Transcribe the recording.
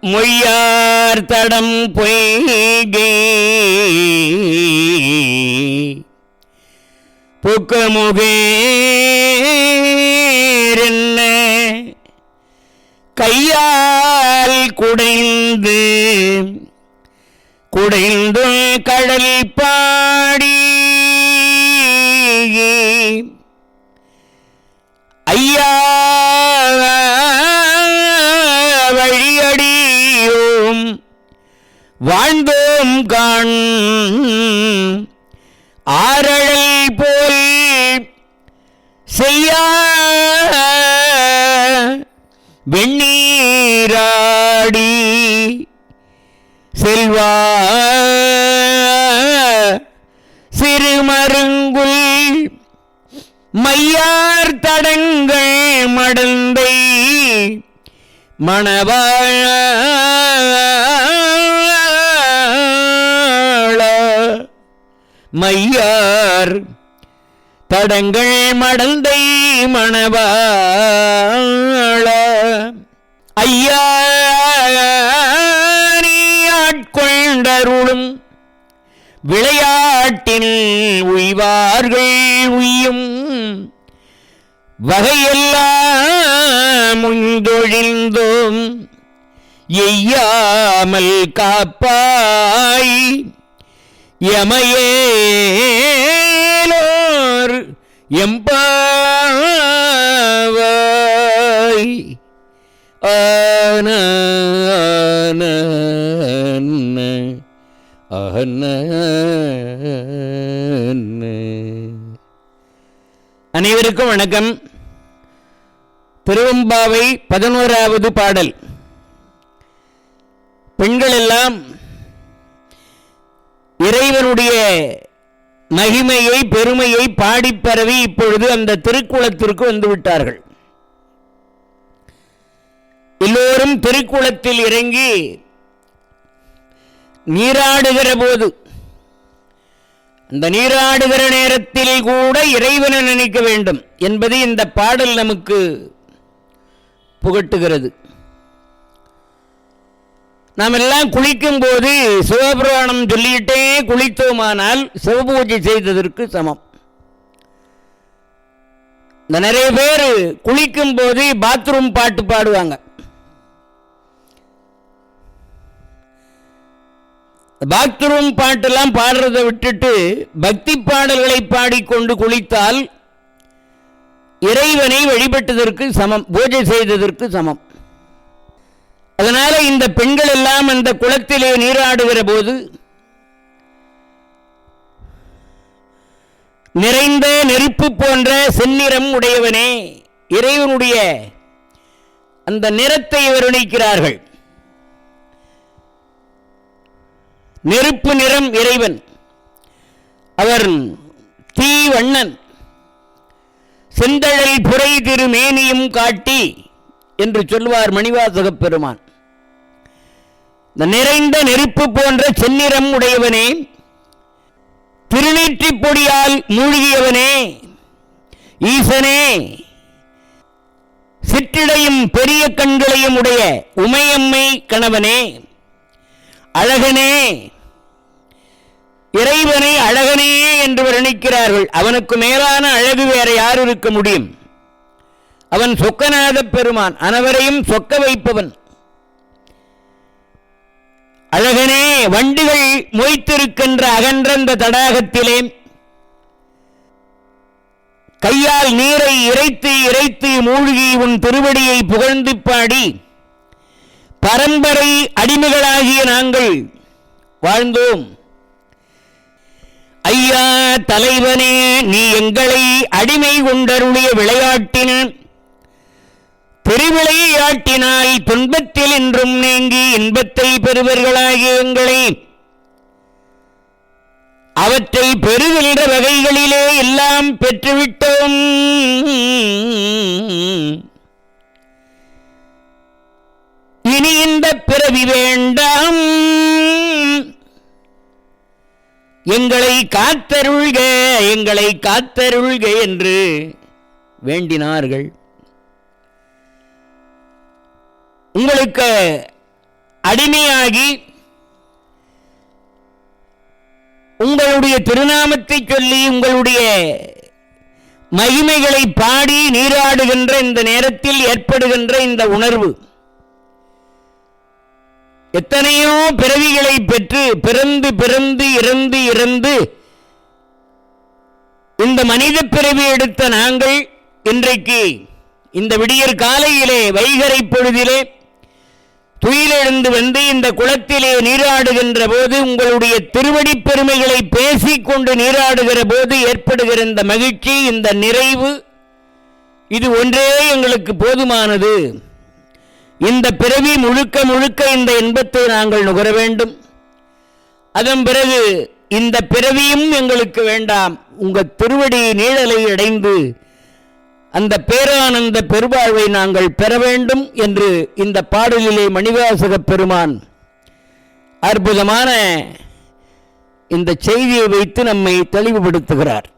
மொய்யார் தடம் பொய்கே. புக்கமுகேரென்ன கையால் குடைந்து குடைந்து கடல் பாடி. வழியடியோம் வாழ்ந்தோம் கண். ஆரழல் போல் செய்ய வெண்ணீராடி செல்வா. சிறுமருங்குல் மையார் தடங்கள் மடந்தை. மணவாழ மையார் தடங்கள் மடந்தை மணவாழ ஐயா ஆட்கொண்டருளும் விளையாட்டில் உய்வார்கள் உய்யும் வகையெல்லாம் முந்தொழிந்தோம் எய்யாமல் காப்பாய். எமையேலோர் எம்பாவாய். ஆன ஆன, அனைவருக்கும் வணக்கம். திருவம்பாவை பதினோராவது பாடல். பெண்கள் எல்லாம் இறைவனுடைய மகிமையை பெருமையை பாடிப்பரவி இப்பொழுது அந்த திருக்குளத்திற்கு வந்துவிட்டார்கள் எல்லோரும் திருக்குளத்தில் இறங்கி நீராடுகிற போது அந்த நீராடுகிற நேரத்தில் கூட இறைவனை நினைக்க வேண்டும் என்பது இந்த பாடல் நமக்கு புகட்டுகிறது. நாம் எல்லாம் குளிக்கும் போது சிவபுராணம் சொல்லிக்கிட்டே குளித்தோமானால் சிவபூஜை செய்ததற்கு சமம். இந்த நிறைய பேர் குளிக்கும் போது பாத்ரூம் பாட்டு பாடுவாங்க. பாத்ரூம் பாட்டெல்லாம் பாடுறதை விட்டுட்டு பக்தி பாடல்களை பாடிக்கொண்டு குளித்தால் இறைவனை வழிபட்டதற்கு சமம் பூஜை செய்ததற்கு சமம். அதனால இந்த பெண்கள் எல்லாம் அந்த குளத்திலே நீராடுகிற போது நிறைந்த நெருப்பு போன்ற செந்நிறம் உடையவனே இறைவனுடைய அந்த நிறத்தை வர்ணிக்கிறார்கள் நெருப்பு நிறம் இறைவன். அவர் தீ வண்ணன் செந்தழல் புரை திருமேனியும் காட்டி என்று சொல்வார் மணிவாசகப் பெருமான் இந்த நிறைந்த நெருப்பு போன்ற செந்நிறம் உடையவனே திருநீற்றி பொடியால் மூழ்கியவனே ஈசனே சிற்றிடையும் பெரிய கண்களையும் உடைய உமையம்மை கணவனே அழகனே இறைவனை அழகனே என்று வர்ணிக்கிறார்கள். அவனுக்கு மேலான அழகு வேற யார் இருக்க முடியும்? அவன் சொக்கநாத பெருமான் அனைவரையும் சொக்க வைப்பவன். அழகனே வண்டுகள் மொய்த்திருக்கின்ற அகன்றந்த தடாகத்திலே கையால் நீரை இறைத்து இறைத்து மூழ்கி உன் திருவடியை புகழ்ந்து பாடி பரம்பரை அடிமைகளாகிய நாங்கள் வாழ்ந்தோம். ஐயா தலைவனே நீ எங்களை அடிமை கொண்டருடைய விளையாட்டின பெருவிளையாட்டினால் துன்பத்தில் என்றும் நீங்கி இன்பத்தை பெறுவர்களாகிய எங்களை. அவற்றை பெறுகின்ற வகைகளிலே எல்லாம் பெற்றுவிட்டோம். இனி இந்த பிறவி வேண்டாம். எங்களை காத்தருள்க எங்களை காத்தருள்க என்று வேண்டினார்கள். உங்களுக்கு அடிமையாகி உங்களுடைய திருநாமத்தை சொல்லி உங்களுடைய மகிமைகளை பாடி நீராடுகின்ற இந்த நேரத்தில் ஏற்படுகின்ற இந்த உணர்வு எத்தனையோ பிறவிகளை பெற்று பிறந்து பிறந்து இறந்து இறந்து இந்த மனித பிறவி எடுத்த நாங்கள் இன்றைக்கு இந்த விடியற் காலையிலே வைகரை பொழுதிலே துயிலெழுந்து வந்து இந்த குளத்திலே நீராடுகின்ற போது உங்களுடைய திருவடி பெருமைகளை பேசிக்கொண்டு நீராடுகிற போது ஏற்படுகிற இந்த மகிழ்ச்சி இந்த நிறைவு இது ஒன்றே எங்களுக்கு போதுமானது. இந்த பிறவி முழுக்க முழுக்க இந்த இன்பத்தை நாங்கள் நுகர வேண்டும். அதன் பிறகு இந்த பிறவியும் எங்களுக்கு வேண்டாம். உங்கள் திருவடி நீழலை அடைந்து அந்த பேரானந்த பெருவாழ்வை நாங்கள் பெற வேண்டும் என்று இந்த பாடலிலே மணிவாசக பெருமான் அற்புதமான இந்த செய்தியை வைத்து நம்மை தெளிவுபடுத்துகிறார்.